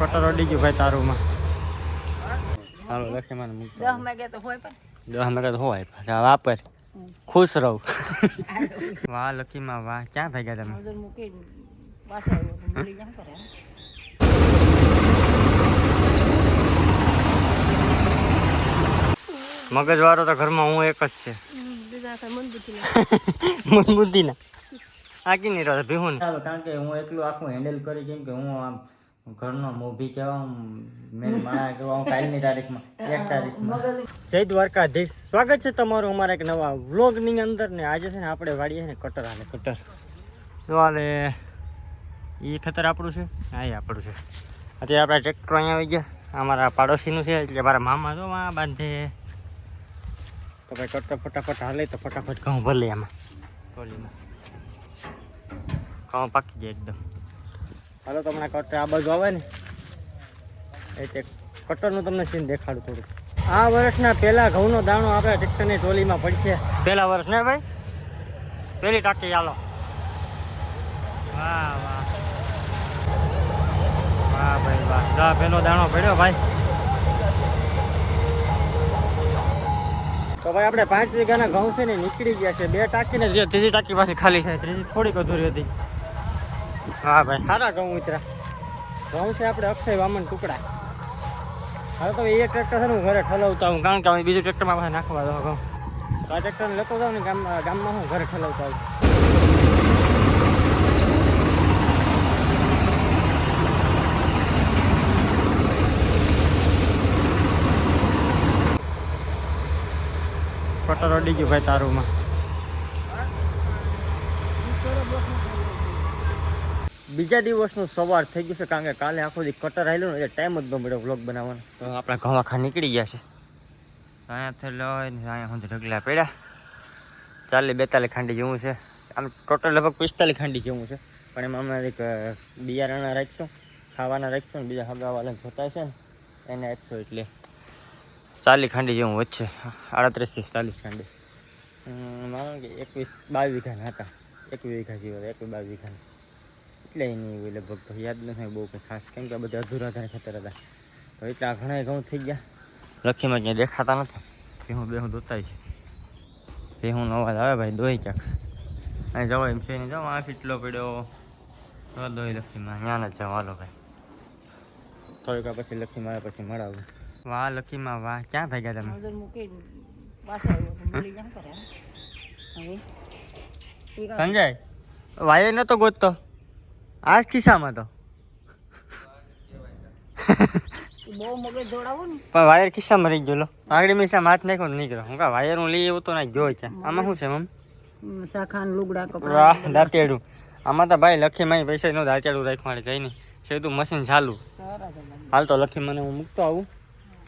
Cutter અડી ગયું ભાઈ તારુંમાં. હાલો લખે મને મૂકતો દસ મેગા તો હોય પણ. દસ મેગા તો હોય પાછા વાપર. ખુશ રહો. વાહ લખીમાં વાહ. ક્યાં ભાગ્યા તમે? મૂકી પાછો આવ્યો તો કરે મગજ વાળો તો ઘરમાં હું એક જ છે. મનબુદ્ધિ કઈ મન બુદ્ધિ ના. આકી નહીં રહ્યો ભીહું કારણ કે હું એકલું આખું હેન્ડલ કરી કેમ કે હું આમ ઘરનો મોભી કહેવા મેં મારા કહેવા હું કાલની તારીખમાં, એક તારીખમાં. જય દ્વારકાધીશ. સ્વાગત છે તમારું અમારા એક નવા વ્લોગની અંદર ને આજે છે ને આપણે વાડીએ ને કટર હાલે કટર. જો હાલે એ ખતર આપણું છે? હા એ આપણું છે. અત્યારે આપણે ટ્રેક્ટર અહીંયા આવી ગયા. અમારા પાડોશીનું છે, એટલે મારા મામા જો આ બાંધે. તો ભાઈ કટર ફટાફટ હાલે, તો ફટાફટ ઘઉં ભલે એમાં ટોલીમાં ઘઉં પાકી જાય એકદમ. હાલો તમને કટર આ બાજુ આવે ને. એટલે કટરનું તમને સીન દેખાડું થોડું આ વર્ષના પહેલા ઘઉંનો દાણો આપણે ટ્રેક્ટરની ટોલીમાં પડશે. પહેલા વર્ષ ને ભાઈ? પહેલી ટાંકી ચાલો વાહ વાહ. વાહ, ભાઈ, વાહ. જા પહેલો દાણો પડ્યો ભાઈ. તો ભાઈ, આપણે પાંચ વીઘાના ઘઉં છે ને નીકળી ગયા છે. બે ટાંકીને જે ત્રીજી ટાંકી પાછી ખાલી છે. ત્રીજી થોડીક અધૂરી હતી. હા ભાઈ. સારા ઘઉં ઉતરા. ઘઉં છે આપણે અક્ષય વામન ટુકડા. હવે તો એ ટ્રેક્ટર છે હું ઘરે ઠલવતા હું કારણ કે બીજું ટ્રેક્ટરમાં પાસે નાખવા દો ઘઉં. આ ટ્રેક્ટરને લેતો જાઉં ને ગામમાં ગામમાં હું ઘરે ઠલવતા આવું. પટર અડી ગયું ભાઈ તારુંમાં. બીજા દિવસનું સવાર થઈ ગયું છે, કારણ કે કાલે આખો દી કટર આવેલું ને, એટલે ટાઈમ જ ન મળ્યો વ્લોગ બનાવવાનો. તો આપણા ઘઉં ખા નીકળી ગયા છે. અહીંયાથી લઈને અહીંયા સુધી ઢગલા પડ્યા. ચાલીસ બેતાલીસ ખાંડી જેવું છે. આમ ટોટલ લગભગ પિસ્તાલીસ ખાંડી જેવું છે. પણ એમાં અમે એક બિયારણા રાખીશું, ખાવાના રાખીશું ને બીજા હગાવાલાને જોતા છે ને, એને આપશું એટલે ચાલીસ ખાંડી જેવું વચ્ચે આડત્રીસથી ચાલીસ ખાંડી. માનો કે એકવીસ બાવીસ વીઘાના હતા. એકવીસ વીઘા જેવા, એકવીસ બાવીસ વીઘાના. એટલે એની હોય લગભગ તો યાદ નથી બહુ કંઈ ખાસ. કેમ કે બધા અધૂરા હતા ખતર હતા તો એટલા ઘણા ઘઉં થઈ ગયા. લખીમાં ક્યાંય દેખાતા નથી. ભેહું બેહું દોતાય છે. ભેહુંનો અવાજ આવે ભાઈ દોઈ ક્યાંક. અહીં જવાય એમ છે નહીં જાઓ આ કેટલો પડ્યો. તો દોઈ લખીમાં. ત્યાં જ જવા હાલો ભાઈ. થોડીક પછી લખીમાં આવે પછી મળાવું. વાહ લખીમાં વાહ. ક્યાં ભાગ્યા તમે? મજૂર મૂકી તો જામ કરે હવે. સંજય વાયર નતો ગોતતો. આ જ ખિસ્સામાં તો. બહુ મગજ દોડાવું ને. પણ વાયર ખિસ્સામાં રહી ગયો લો આગળ મેં હાથ નાખ્યો નીકળ્યો. હું કા વાયર હું લઈ એવું તો ના ગયો છે આમાં શું છે મમ હમ, લુગડા કપડા દાંતેડું. આમાં તો ભાઈ લખી મારી પૈસા નો દાંતેડું રાખવા જઈ નહીં. સીધું મશીન ચાલુ. હાલ તો લખી મને હું મૂકતો આવું.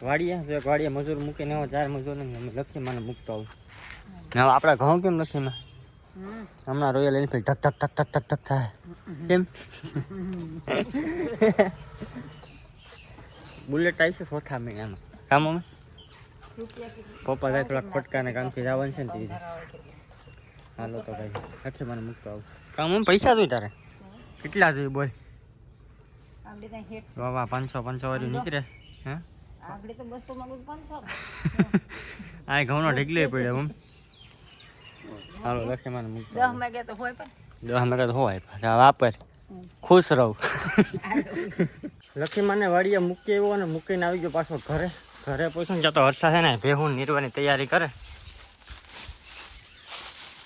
વાડીએ જો વાડીએ મજૂર મૂકીને ચાર મજૂર ને લખી મને મૂકતો આવું. હવે આપણા ઘઉં કેમ લખીમાં. હમણાં રોયલ એનફિલ્ડ ટક ટક ઠક ઠક ઠક ઠક થાય. કેમ? બુલેટ આવી છે ચોથા મહિનામાં કામ અમે? પપ્પા જાય થોડા ફટકા ને કામથી જવાનું છે ને તે હાલો તો ભાઈ સાથે મને મૂકતો આવું. કામ એમ? પૈસા જોઈ તારે? કેટલા જોઈએ બોલ? વાહ બાબા પાંચસો પાંચસો વાળી નીકળે. હે? આ ઘઉંનો ઢીકલો પડ્યો એમ. હાલો લખે મને મૂકતો દસ વાગે તો હોય પણ. દસ મેં કહ્યું હોય પાછા વાપર ખુશ રહું. લખી મને વાડીએ મૂકી આવ્યો અને મૂકીને આવી ગયો પાછો ઘરે. ઘરે પૂછું જતો હર્ષા છે ને ભેહું નીરવાની તૈયારી કરે.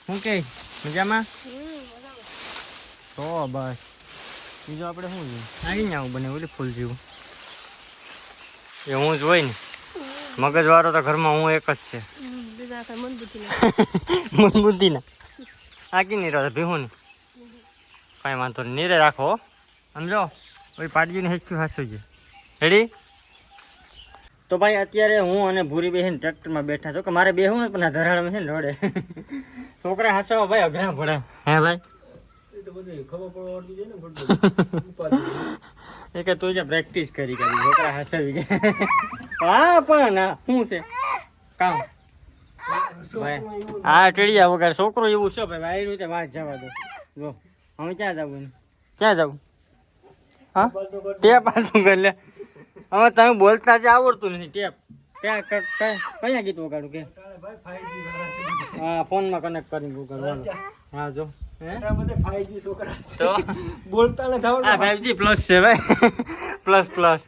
શું કે? મજામાં? તો બસ. બીજું આપણે શું જોઈએ? આવી આવું બને ઓલી ફૂલ જેવું. એ હું જ હોય ને. મગજવાળો તો ઘરમાં હું એક જ છે. મન બુદ્ધિ મન બુદ્ધિ ના આ કી નહીં રહ્યો ભેહું ની કાંઈ વાંધો નહીં નીરે રાખો હો. સમજો ઓય પાડજીને હેચું હાસું છે રેડી તો ભાઈ અત્યારે હું અને ભૂરી બેહીને ટ્રેક્ટરમાં બેઠા છો કે મારે બેહું ને પણ આ ધરાડમાં છે ને રડે. છોકરા હાસવા ભાઈ અઘરા પડે હે ભાઈ? એ કે તું જે પ્રેક્ટિસ કરી કરી છોકરા હાસવી ગયા. હા પણ ના શું છે? કામ. ભાઈ હા ટીડિયા વગર છોકરો એવું છે ભાઈ વાયરું રીતે વાત જવા દો. જો હવે ક્યાં જવું ક્યાં જવું? હા? ટેપ આટલું કરી લે. હવે તમે બોલતા જ આવડતું નથી ટેપ. ક્યાં ગીત વગાડું કે? હા ફોનમાં કનેક્ટ કરીને વગાડવાનું. હા જો. હે? બોલતા ને આ પ્લસ છે ભાઈ. પ્લસ પ્લસ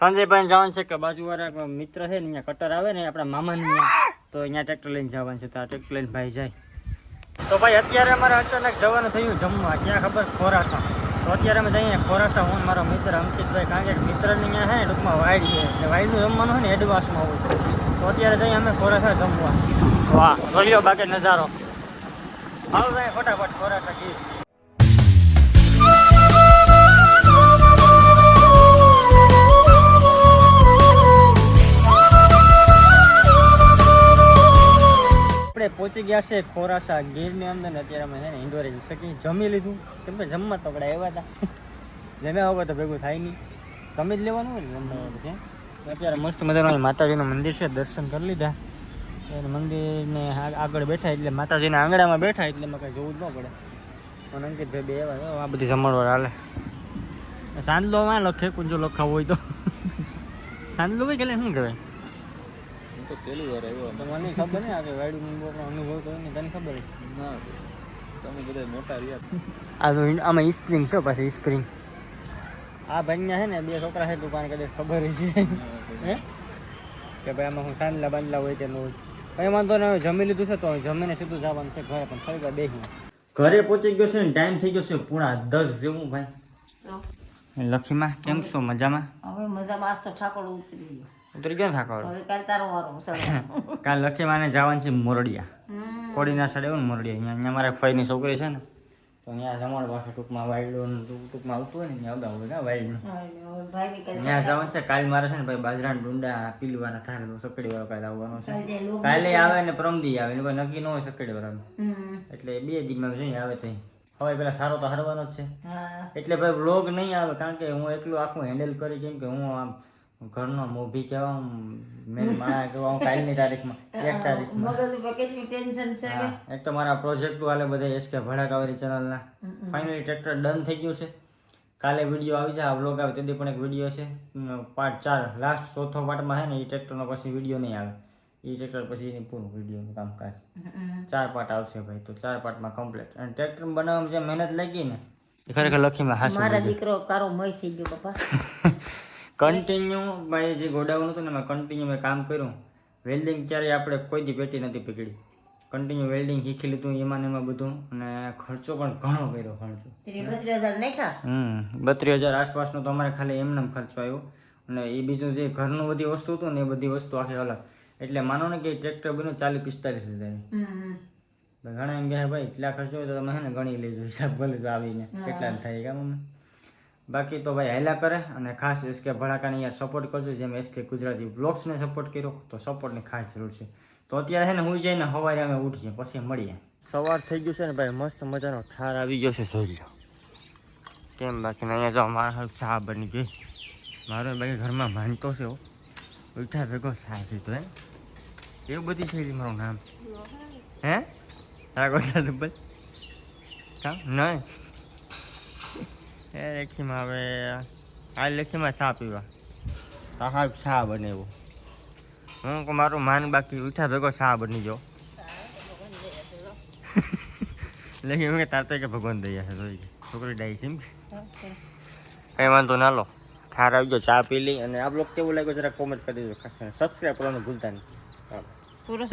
સંજયભાઈ જવાનું છે કે બાજુવાળા વાળા મિત્ર છે ને કટર આવે ને આપણા મામાની ત્યાં. તો અહીંયા ટ્રેક્ટર લઈને જવાનું છે, તો આ ટ્રેક્ટર લઈને ભાઈ જાય. તો ભાઈ અત્યારે અમારે અચાનક જવાનું થયું જમવા, ક્યાં ખબર? ખોરાસા તો અત્યારે અમે જઈએ ખોરાસા હું, મારો મિત્ર અંકિતભાઈ કારણ કે મિત્રની ત્યાં છે ટૂંકમાં વાઈડ છે. એટલે વાઈડનું જમવાનું હોય ને એડવાન્સમાં હોય. તો અત્યારે જઈએ અમે ખોરાસા જમવા. વાહ રહ્યો બાકી નજારો. હાલો જાય ફટાફટ ખોરાસા ગીત પહોંચી ગયા છે ખોરાસા ગીરની અંદર અત્યારે અમે છે ને ઇન્ડોરે જઈ શકીએ જમી લીધું? કેમ કે જમવા તો આપણે આવ્યા હતા. જમ્યા હવે તો ભેગું થાય નહીં. જમી જ લેવાનું હોય ને જમવા વગર છે. અત્યારે મસ્ત મજાનું માતાજીનું મંદિર છે, દર્શન કરી લીધા. અને મંદિરને આગળ બેઠા એટલે માતાજીના આંગણામાં બેઠા એટલે એમાં કંઈ જોવું જ ન પડે. અને અંકિતભાઈ બે એવા આ બધી જમણવાર હાલે. સાંજલો માં લખે કુંજો લખાવ હોય તો. સાંજલો ભાઈ કે શું કહેવાય? તો પેલી વાર આવ્યો મને ખબર નહીં આવે વાયડું આપણો અનુભવ તો નહીં તને ખબર છે ના તમે બધા મોટા રહ્યા. આ તો આમાં સ્પ્રિંગ છે પાછી સ્પ્રિંગ આ ભાઈના છે ને બે છોકરા છે દુકાન કદાચ ખબર છે કે ભાઈ આમાં હું સાંજલા બાંધલા હોય કે ન હોય. કંઈ વાંધો નહીં જમી લીધું છે તો જમીને સીધું જવાનું છે ઘરે પણ ફરી વાર બેસી ઘરે પહોંચી ગયો છે ને ટાઈમ થઈ ગયો છે પૂરા દસ જેવું ભાઈ. લખીમાં કેમ છો? મજામાં? હવે મજામાં આજ તો ઠાકોર ઉતરી ગયો. ઉતરી ગયો થાકવાળો હવે કાલ તારો વારો મુસલમાન કાલ લખીમાને જવાનું છે મોરડિયા. કોડીના સાઈડ એવું ને મોરડિયા. અહીંયા અહીંયા મારા ફઈની છોકરી છે ને તો અહીંયા જમણ પાસે ટૂંકમાં વાયડો ટૂંક- ટૂંકમાં આવતું હોય ને ત્યાં અગાઉ હોય વાયડનું ત્યાં જવાનું છે. કાલ મારે છે ને ભાઈ બાજરાના ડુંડા પીલવાના ઠાર સકડી વાળો કાલે આવવાનો છે. કાલ આવે ને પ્રમદી આવે ને કોઈ નક્કી ન હોય સકડી વાળાનું એટલે બે દીમાં જઈ આવે તો હવે પેલા સારો તો હરવાનો જ છે. એટલે ભાઈ બ્લોગ નહીં આવે કારણ કે હું એકલું આખું હેન્ડલ કરી કેમ કે હું આમ ઘરનો મોભી કહેવા મેન માણા કહેવા હું કાલની તારીખમાં એક તારીખમાં. મગજ ઉપર કેટલી ટેન્શન છે એક તો મારા પ્રોજેક્ટ હાલે બધા એસકે ભડાકાવાળી ચેનલના ફાઇનલી ટ્રેક્ટર ડન થઈ ગયું છે. કાલે વીડિયો આવી જાય આ વ્લોગ આવે તેથી પણ એક વીડિયો છે. પાર્ટ ચાર લાસ્ટ ચોથો પાર્ટમાં છે ને એ ટ્રેક્ટરનો પછી વીડિયો નહીં આવે. એ ટ્રેક્ટર પછી એની પૂરું વિડીયોનું કામકાજ. ચાર પાર્ટ આવશે ભાઈ તો ચાર પાર્ટમાં કમ્પ્લીટ અને ટ્રેક્ટર બનાવવામાં જે મહેનત લાગી ને એ ખરેખર લખીમાં મારા દીકરો કારો મય થઈ ગયો પપ્પા. કન્ટિન્યુ ભાઈ જે ગોડાઉન હતું ને એમાં કન્ટિન્યુ મેં કામ કર્યું. વેલ્ડિંગ ક્યારેય આપણે કોઈ દી પેટી નથી પકડી કન્ટિન્યુ વેલ્ડિંગ શીખી લીધું એમાં ને એમાં બધું. અને ખર્ચો પણ ઘણો કર્યો ખર્ચો. ત્રીસ બત્રીસ હજાર હમ બત્રીસ હજાર આસપાસનો તો અમારે ખાલી એમને ખર્ચો આવ્યો. અને એ બીજું જે ઘરનું બધી વસ્તુ હતું ને એ બધી વસ્તુ આખી અલગ. એટલે માનો ને કે ટ્રેક્ટર બન્યું ચાલીસ પિસ્તાલીસ હજાર ઘણા એમ કહે ભાઈ એટલા ખર્ચો હોય તો તમે ને ગણી લેજો હિસાબ ભલે તો આવીને. કેટલા થાય કામ અમે. બાકી તો ભાઈ હેલા કરે અને ખાસ એસકે ભડાકાને યાર સપોર્ટ કરજો. જેમ એસકે ગુજરાતી બ્લોગ્સને સપોર્ટ કર્યો, તો સપોર્ટની ખાસ જરૂર છે. તો અત્યારે છે ને હું જઈને સવારે અમે ઉઠીએ, પછી મળીએ. સવાર થઈ ગયું છે ને ભાઈ, મસ્ત મજાનો ઠાર આવી ગયો છે, જોઈ કેમ બાકી અહીંયા જો મારા હાલ ચા બની ગઈ. મારો બાકી ઘરમાં માનતો છે ઉઠા ભેગો ચા પીતો હે એવું બધી છે મારું નામ? હે? રાગો ડબલ હા નહીં? એ લેખીમાં હવે આ લેખીમાં ચા પીવા. તાહા ચા બનાવ્યો. હું મારું માન બાકી ઉઠા ભેગો ચા બની ગયો લખી એમ કે તાર તો કે ભગવાન દયા છે જોઈ છોકરી ડાઈ છે એમ કંઈ વાંધો ના લો. ઠાર આવી ગયો ચા પી લઈ. અને આ બ્લોગ કેવું લાગ્યો જરા કોમેન્ટ કરી ખાસ સબસ્ક્રાઈબ કરવાનું ભૂલતા નહીં. પૂરો